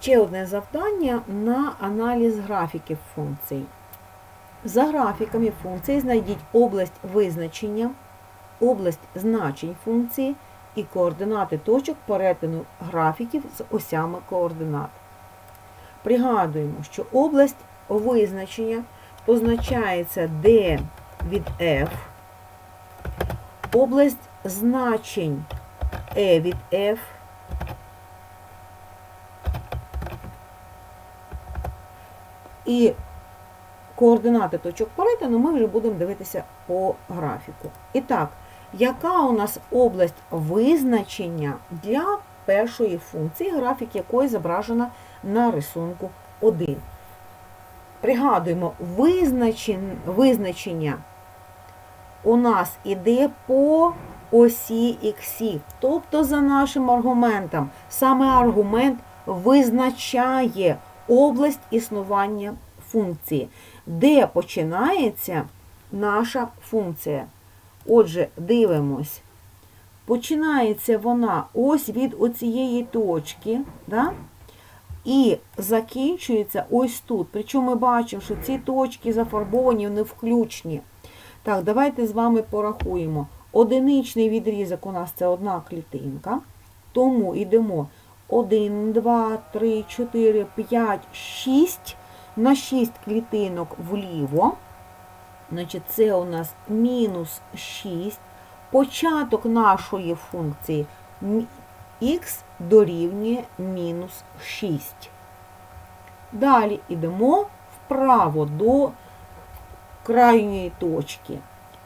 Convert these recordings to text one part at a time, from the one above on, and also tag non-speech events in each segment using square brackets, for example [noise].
Ще одне завдання на аналіз графіків функцій. За графіками функції знайдіть область визначення, область значень функції і координати точок перетину графіків з осями координат. Пригадуємо, що область визначення позначається D від F, область значень E від F, і координати точок перетину ми вже будемо дивитися по графіку. І так, яка у нас область визначення для першої функції, графік якої зображена на рисунку 1? Пригадуємо, визначення у нас іде по осі іксів. Тобто, за нашим аргументом, саме аргумент визначає область існування функції, де починається наша функція. Отже, дивимось. Починається вона ось від оцієї точки, да? і закінчується ось тут. Причому ми бачимо, що ці точки зафарбовані, вони включні. Так, давайте з вами порахуємо. Одиничний відрізок у нас це одна клітинка. Тому йдемо 1, 2, 3, 4, 5, 6. На 6 клітинок вліво. Значить, це у нас мінус 6. Початок нашої функції х дорівнює мінус 6. Далі йдемо вправо до крайньої точки.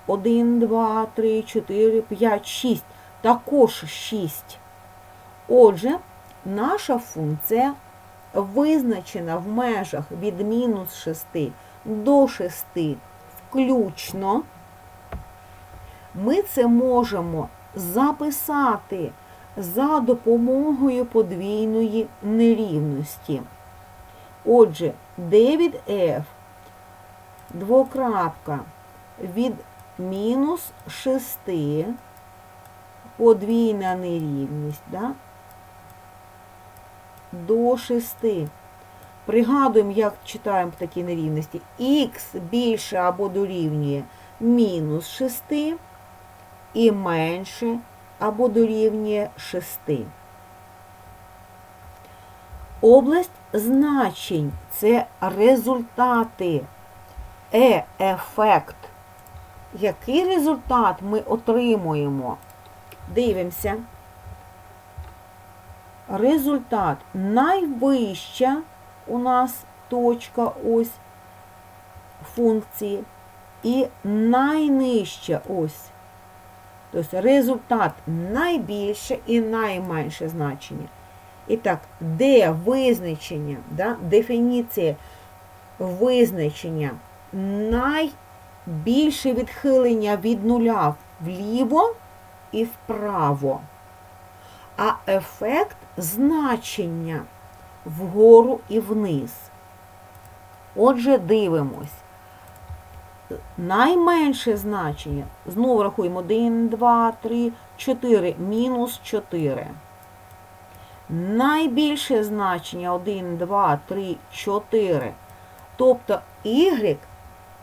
1, 2, 3, 4, 5, 6. Також 6. Отже, наша функція визначена в межах від мінус 6 до 6 включно. Ми це можемо записати за допомогою подвійної нерівності. Отже, d від f двокрапка від мінус 6 подвійна нерівність да, до 6. Пригадуємо, як читаємо такі нерівності. Х більше або дорівнює мінус 6 і менше або дорівнює 6. Область значень це результати, е-ефект. Який результат ми отримуємо? Дивимося. Результат найвища у нас точка ось функції і найнижча ось. Тобто результат найбільше і найменше значення. І так, де визначення, да, дефініція визначення найбільше відхилення від нуля вліво і вправо, а ефект значення вгору і вниз. Отже, дивимось. Найменше значення, знову рахуємо 1, 2, 3, 4, мінус 4. Найбільше значення 1, 2, 3, 4. Тобто y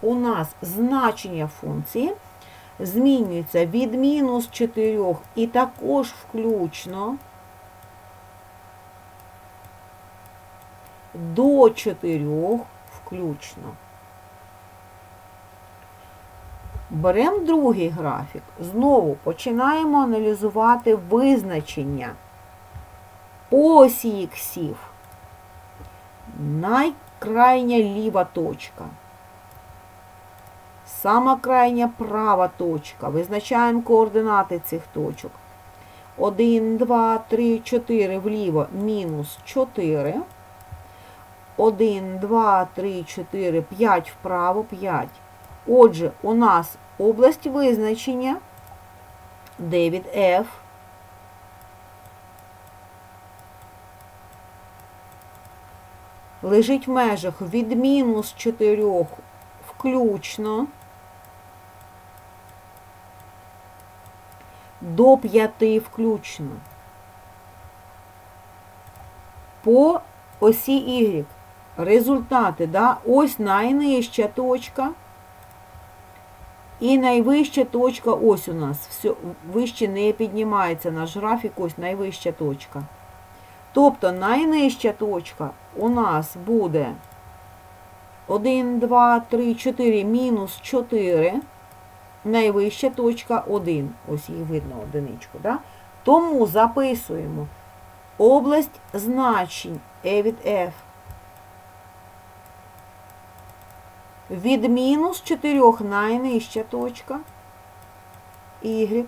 у нас значення функції змінюється від мінус 4 і також включно до 4 включно. Беремо другий графік. Знову починаємо аналізувати визначення осі іксів. Найкрайня ліва точка. Сама крайня права точка. Визначаємо координати цих точок. 1, 2, 3, 4 вліво мінус 4. 1, 2, 3, 4, 5 вправо, 5. Отже, у нас область визначення D від F лежить в межах від мінус 4 включно до 5 включно. По осі Y. Результати, да? ось найнижча точка. І найвища точка ось у нас. Все, вище не піднімається наш графік, ось найвища точка. Тобто найнижча точка у нас буде 1, 2, 3, 4, мінус 4. Найвища точка 1. Ось її видно одиничку. Да? Тому записуємо область значень E від F. Від мінус 4 найнижча точка Y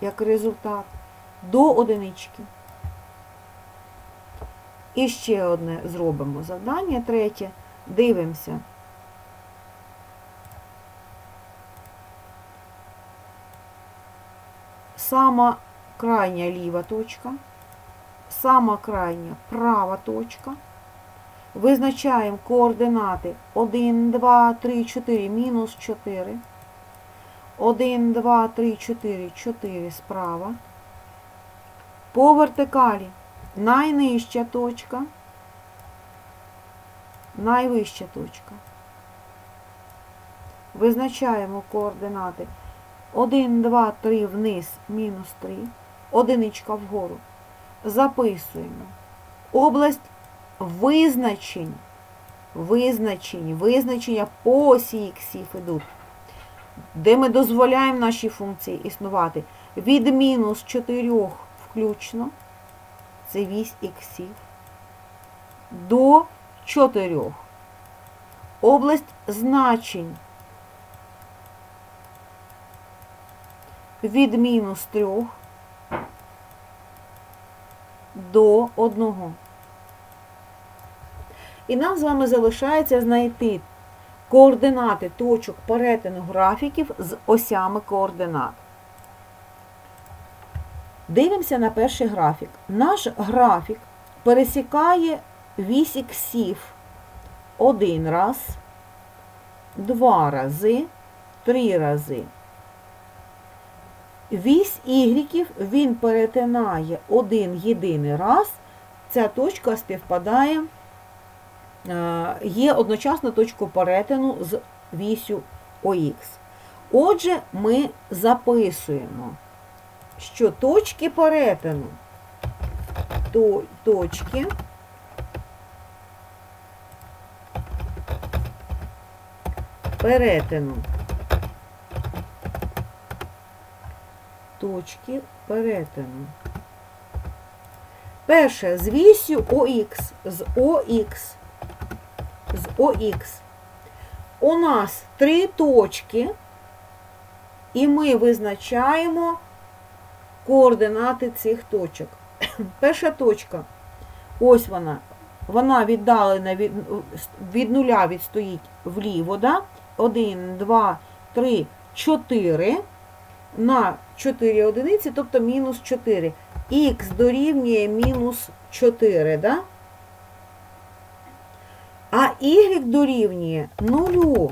як результат до одинички. І ще одне зробимо завдання, третє. Дивимося. Сама крайня ліва точка, сама крайня права точка. Визначаємо координати 1, 2, 3, 4, мінус 4. 1, 2, 3, 4, 4 справа. По вертикалі найнижча точка, найвища точка. Визначаємо координати 1, 2, 3 вниз, мінус 3, одиничка вгору. Записуємо. Область визначень, визначень, визначення по осі іксів ідуть, де ми дозволяємо нашій функції існувати? Від мінус 4 включно, це вісь іксів, до 4. Область значень від мінус 3 до 1. І нам з вами залишається знайти координати точок перетину графіків з осями координат. Дивимося на перший графік. Наш графік пересікає вісь іксів один раз, два рази, три рази. Вісь ігріків він перетинає один єдиний раз. Ця точка співпадає, е, є одночасно точкою перетину з вісю ОХ. Отже, ми записуємо, що точки перетину, то, точки перетину точки перетину. Перше, з вісю ОХ, з ОХ, з ОХ. У нас три точки, і ми визначаємо координати цих точок. [coughs] Перша точка, ось вона, вона віддалена від, від нуля відстоїть вліво, да? 1, 2, 3, 4 на 4 одиниці, тобто мінус 4. Х дорівнює мінус 4, да? а y дорівнює 0.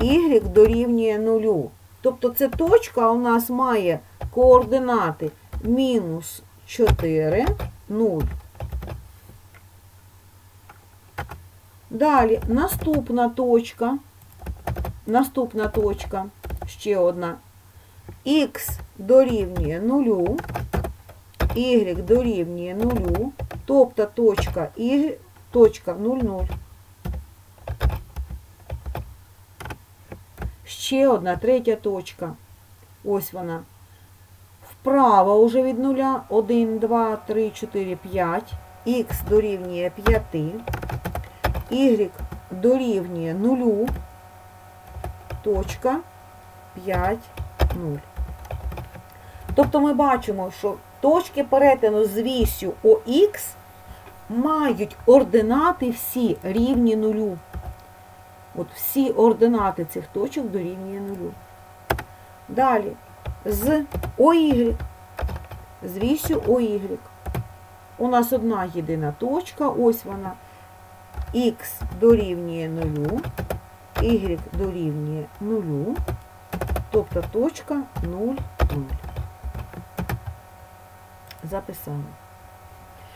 Y дорівнює 0. Тобто це точка у нас має координати мінус 4, 0. Далі наступна точка, наступна точка, ще одна. Х дорівнює 0, y дорівнює 0, тобто точка y, точка 0, 0. Ще одна третя точка. Ось вона. Вправо уже від нуля. 1, 2, 3, 4, 5. Х дорівнює 5. Y дорівнює 0. Точка 5, 0. Тобто ми бачимо, що точки перетину з вісю ОХ мають ординати всі рівні нулю. От всі ординати цих точок дорівнює нулю. Далі з ОY, з вісю ОY. У нас одна єдина точка, ось вона. Х дорівнює нулю, Y дорівнює нулю, тобто точка 0, 0. Записали.